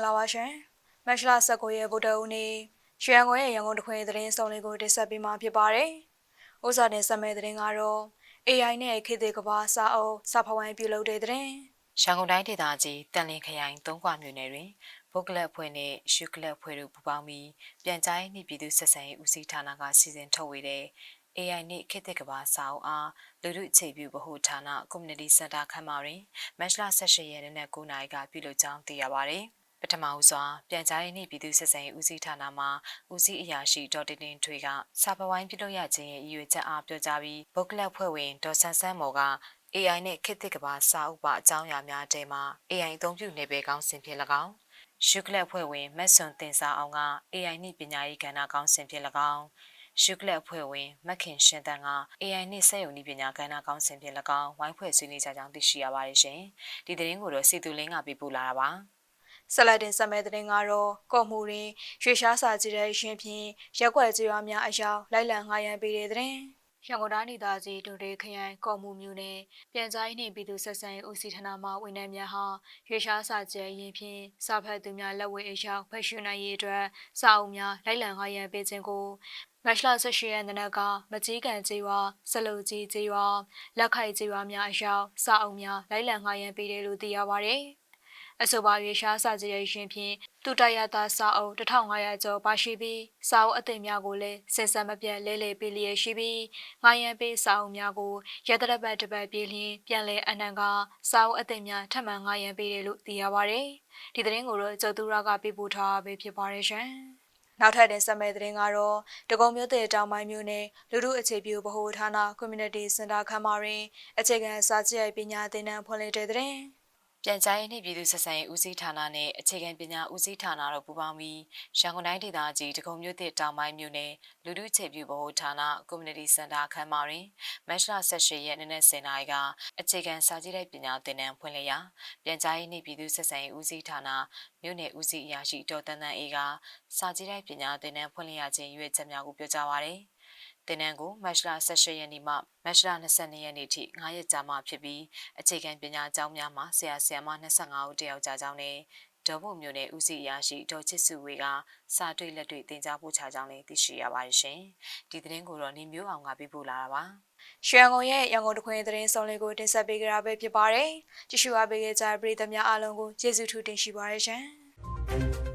္ဂလာပါရှင်မတ်လ19ရက်ဗုဒ္ဓဦးနေ့ရွှေရန်ကုန်ရဲ့ရန်ကုန်တခွင်သတင်းစုံလေးကိုတင်ဆက်ပေးမှာဖြစ်ပါတယ်။ဥစားတင်ဆက်မဲ့သတင်းကတော့ AI နဲ့ခေတ်သစ်ကဘာစာအုပ်စာဖဝိုင်းပြုလုပ်တဲ့သတင်းရန်ကုန်တိုင်းဒေသကြီးတန်လင်းခရိုင်သုံးခွမြို့နယ်တွင်ဘုတ်ကလပ်ဖွဲ့နှင့်ရှုကလပ်ဖွဲ့တို့ပူးပေါင်းပြီးပြန်ကြားရေးနှင့်ပြည်သူ့ဆက်ဆံရေးဦးစီးဌာနကစီစဉ်ထုတ်ဝေတဲ့ AI နှင့်ခေတ်သစ်ကဘာစာအုပ်အားလူထုအခြေပြုဗဟုဌာန Community Center ခန်းမတွင်မတ်လ18ရက်နေ့9:00နာရီကပြုလုပ်ကြောင်းသိရပါသည် ပထမဦးစွာပြန်ကြားရေးနှင့်ပြည်သူ့ဆက်ဆံရေးဦးစီးဌာနမှဦးစီးအရာရှိဒေါ်တင်တင်ထွေကစာပဝိုင်းပြုလုပ်ရခြင်းရဲ့ရည်ရွယ်ချက်အားပြောကြားပြီးဘုတ်ကလပ်ဖွဲ့ဝင်ဒေါ်ဆန်းဆန်းမော်က AI နဲ့ခေတ်သစ်ကဘာစာအုပ်ပါအကြောင်းအရာများတဲမှာ AI အသုံးပြုနေပေကောင်းစင်ဖြင့်၎င်းရှုကလက်ဖွဲ့ဝင်မက်ဆွန်တင်စာအောင်က AI နှင့်ပညာရေးကဏ္ဍကောင်းစင်ဖြင့်၎င်းရှုကလက်ဖွဲ့ဝင်မခင်ရှင်တန်က AI နှင့်စက်ရုံဤပညာကဏ္ဍကောင်းစင်ဖြင့်၎င်းဝိုင်းဖွဲ့ဆွေးနွေးကြကြောင်းသိရှိရပါတယ်ရှင်ဒီသတင်းကိုတော့စီတူလင်းကပြပို့လာတာပါ ဆက်လက်တင်ဆက်မဲ့သတင်းကတော့ကော့မှုတွင်ရွှေရှားစာကြည့်တဲ့ရှင်ဖြင့်ရက်ွက်ကြေးရွာများအယောင်လိုက်လံငှားရမ်းပေးတဲ့သတင်းရန်ကုန်တိုင်းဒေသကြီးဒုတိယခရိုင်ကော့မှုမြို့နယ်ပြန်ကြားရေးနှင့်ပြည်သူ့ဆက်ဆံရေးဦးစီးဌာနမှဝန်ထမ်းများဟာရွှေရှားစာကြဲရင်ဖြင့်စာဖတ်သူများလက်ဝဲအယောင်ဖတ်ရှုနိုင်ရေးအတွက်စာအုပ်များလိုက်လံငှားရမ်းပေးခြင်းကိုမတ်လ18ရက်နေ့ကမကြီးကန်ကျေးရွာစလုကြီးကျေးရွာလက်ခိုက်ကျေးရွာများအယောင်စာအုပ်များလိုက်လံငှားရမ်းပေးတယ်လို့သိရပါဗျ။ အဆိုပါရွေရှားစာကြည့်ရရှင်ဖြင့်တူတရတာစာအုပ်1500ကျော်ပါရှိပြီးစာအုပ်အသစ်များကိုလည်းစင်စံမပြတ်လဲလှယ်ပေးလျက်ရှိပြီးငာယံပေးစာအုပ်များကိုရတရပတ်တပတ်ပြေးလျင်ပြန်လဲအနှံကစာအုပ်အသစ်များထပ်မံငာယံပေးတယ်လို့သိရပါဗျ။ဒီသတင်းကိုတော့ကျော်သူရကပေးပို့ထားပေးဖြစ်ပါတယ်ရှင်။နောက်ထပ်တင်ဆက်မယ့်သတင်းကတော့တကုံမြို့တဲ့တောင်ပိုင်းမြို့နယ်လူထုအခြေပြုဗဟိုဌာန Community Center ခမ်းမတွင်အခြေခံစာကြည့်ပညာသင်တန်းဖွင့်လှစ်တဲ့သတင်း ပြန်ကြားရေးနှင့်ပြည်သူ့ဆက်ဆံရေးဦးစီးဌာနနဲ့အခြေခံပညာဦးစီးဌာနတို့ပူးပေါင်းပြီးရန်ကုန်တိုင်းဒေသကြီးတကုံမြို့သစ်တောင်ပိုင်းမြို့နယ်လူထုခြေပြုဗဟိုဌာန Community Center ခန်းမတွင်မတ်လ18ရက်နေ့နဲ့10နာရီကအခြေခံစာကြည့်တဲ့ပညာသင်တန်းဖွင့်လှစ်ရာပြန်ကြားရေးနှင့်ပြည်သူ့ဆက်ဆံရေးဦးစီးဌာနမြို့နယ်ဦးစီးအရာရှိဒေါ်တန်းတန်းအေးကစာကြည့်တဲ့ပညာသင်တန်းဖွင့်လှစ်ရခြင်းရွေးချက်များကိုပြောကြားပါရယ် တင်နန်းကိုမတ်လ18ရက်နေ့မှမတ်လ22ရက်နေ့ထိ9ရက်ကြာမှဖြစ်ပြီးအခြေခံပညာကျောင်းများမှာဆရာဆရာမ25ဦးတယောက်ကြာကြောင်းနဲ့ဒေါ်ဘုံမျိုးနဲ့ဦးစီးအရာရှိဒေါ်ချစ်စုဝေကစာတွေ့လက်တွေ့တင် जा ပို့ချကြောင်းလည်းသိရှိရပါတယ်ရှင်။ဒီသတင်းကိုတော့နေမျိုးအောင်ကပြပို့လာတာပါ။ရွှေရန်ကုန်ရဲ့ရန်ကုန်တခွင်သတင်းဆောင်လေးကိုတင်ဆက်ပေးကြတာပဲဖြစ်ပါတယ်။ကြည့်ရှုအားပေးကြတဲ့ပရိသတ်များအားလုံးကိုကျေးဇူးထူးတင်ရှိပါတယ်ရှင်။